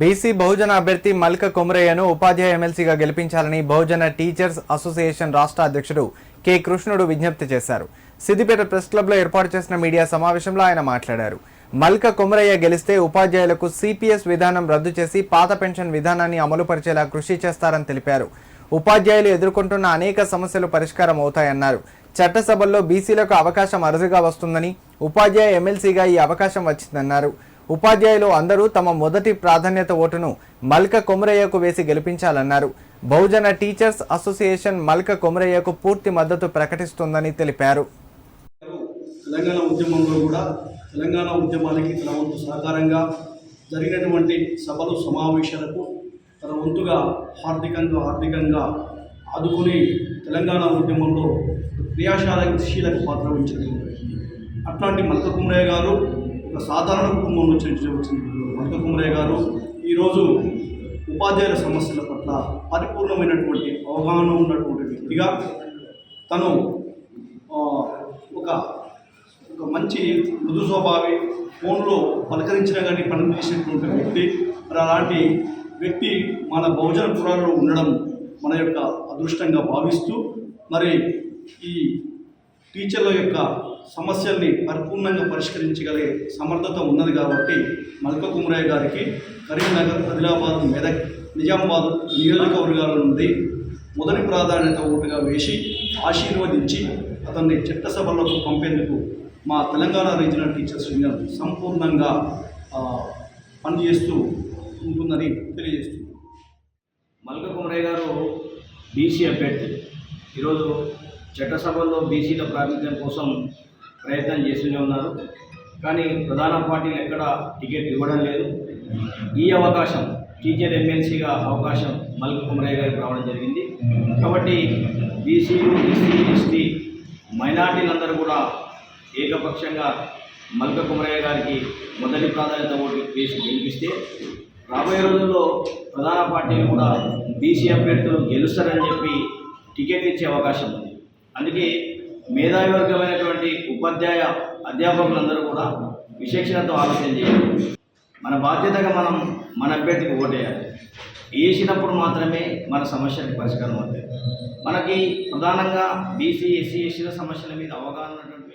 BC బహుజన అభ్యర్థి మల్క కొమరయ్యను ఉపాధ్యాయ ఎమ్మెల్సీగా గెలిపించాలని బహుజన టీచర్స్ అసోసియేషన్ రాష్ట్ర అధ్యక్షుడు కె కృష్ణుడు విజ్ఞప్తి చేశారు. సిద్దిపేట ప్రెస్ క్లబ్లో ఏర్పాటు చేసిన మీడియా సమావేశంలో ఆయన మాట్లాడారు. మల్క కొమరయ్య గెలిస్తే ఉపాధ్యాయులకు సిపిఎస్ విధానం రద్దు చేసి పాత పెన్షన్ విధానాన్ని అమలు పరిచేలా కృషి చేస్తారని తెలిపారు. ఉపాధ్యాయులు ఎదుర్కొంటున్న అనేక సమస్యలు పరిష్కారం అవుతాయన్నారు. చట్టసభల్లో బీసీలకు అవకాశం అరుదుగా వస్తుందని ఉపాధ్యాయ ఎమ్మెల్సీగా ఈ అవకాశం వచ్చిందన్నారు. ఉపాధ్యాయులు అందరూ తమ మొదటి ప్రాధాన్యత ఓటును మల్క కొమరయ్యకు వేసి గెలిపించాలన్నారు. బహుజన టీచర్స్ అసోసియేషన్ మల్క కొమరయ్యకు పూర్తి మద్దతు ప్రకటిస్తుందని తెలిపారు. తెలంగాణ ఉద్యమంలో కూడా తెలంగాణ ఉద్యమానికి తన వంతు సహకారంగా జరిగినటువంటి సభలు సమావేశాలకు తన వంతుగా హార్దికంగా ఆర్థికంగా ఆదుకుని తెలంగాణ ఉద్యమంలో క్రియాశాల శీలకు పాత్ర వహించడం అట్లాంటి మల్క కుమరయ్య గారు ఒక సాధారణ కుటుంబం నుంచి వచ్చిన మల్క కుమరయ్య గారు ఈరోజు ఉపాధ్యాయుల సమస్యల పట్ల పరిపూర్ణమైనటువంటి అవగాహన ఉన్నటువంటి వ్యక్తిగా తను ఒక ఒక మంచి మృదు స్వభావి ఫోన్లో పలకరించినా కానీ పని చేసినటువంటి వ్యక్తి. మరి అలాంటి వ్యక్తి మన బహుజన పురాణంలో ఉండడం మన యొక్క అదృష్టంగా భావిస్తూ మరి ఈ టీచర్ల యొక్క సమస్యల్ని పరిపూర్ణంగా పరిష్కరించగలిగే సమర్థత ఉన్నది కాబట్టి మల్క కుమరయ్య గారికి కరీంనగర్ ఆదిలాబాద్ మెదక్ నిజామాబాద్ నియోజకవర్గాల నుండి మొదటి ప్రాధాన్యత ఓటుగా వేసి ఆశీర్వదించి అతన్ని చట్టసభలకు పంపేందుకు మా తెలంగాణ రీజనల్ టీచర్స్ యూనియన్ సంపూర్ణంగా పనిచేస్తూ ఉంటుందని తెలియజేస్తుంది మల్క కుమరయ్య గారు బీసీ అభ్యర్థి. ఈరోజు చట్టసభల్లో బీసీల ప్రాతినిధ్యం కోసం ప్రయత్నం చేస్తూనే ఉన్నారు. కానీ ప్రధాన పార్టీలు ఎక్కడ టికెట్ ఇవ్వడం లేదు. ఈ అవకాశం టీచర్ ఎమ్మెల్సీగా అవకాశం మల్క కుమరయ్య గారికి రావడం జరిగింది. కాబట్టి బీసీలు ఎస్సీ ఎస్టీ మైనార్టీలందరూ కూడా ఏకపక్షంగా మల్క కుమరయ్య గారికి మొదటి ప్రాధాన్యత ఓటు వేసి గెలిపిస్తే రాబోయే రోజుల్లో ప్రధాన పార్టీలు కూడా బీసీ అభ్యర్థులు గెలుస్తారని చెప్పి టికెట్ ఇచ్చే అవకాశం ఉంది. అందుకే మేధావివర్గమైనటువంటి ఉపాధ్యాయ అధ్యాపకులందరూ కూడా విశేషణతో ఆలోచన చేయాలి. మన బాధ్యతగా మనం మన అభ్యర్థికి ఓటేయాలి. వేసినప్పుడు మాత్రమే మన సమస్యలకు పరిష్కారం అవుతాయి. మనకి ప్రధానంగా బీసీ ఎస్సీ ఎస్సీల సమస్యల మీద అవగాహన ఉన్నటువంటి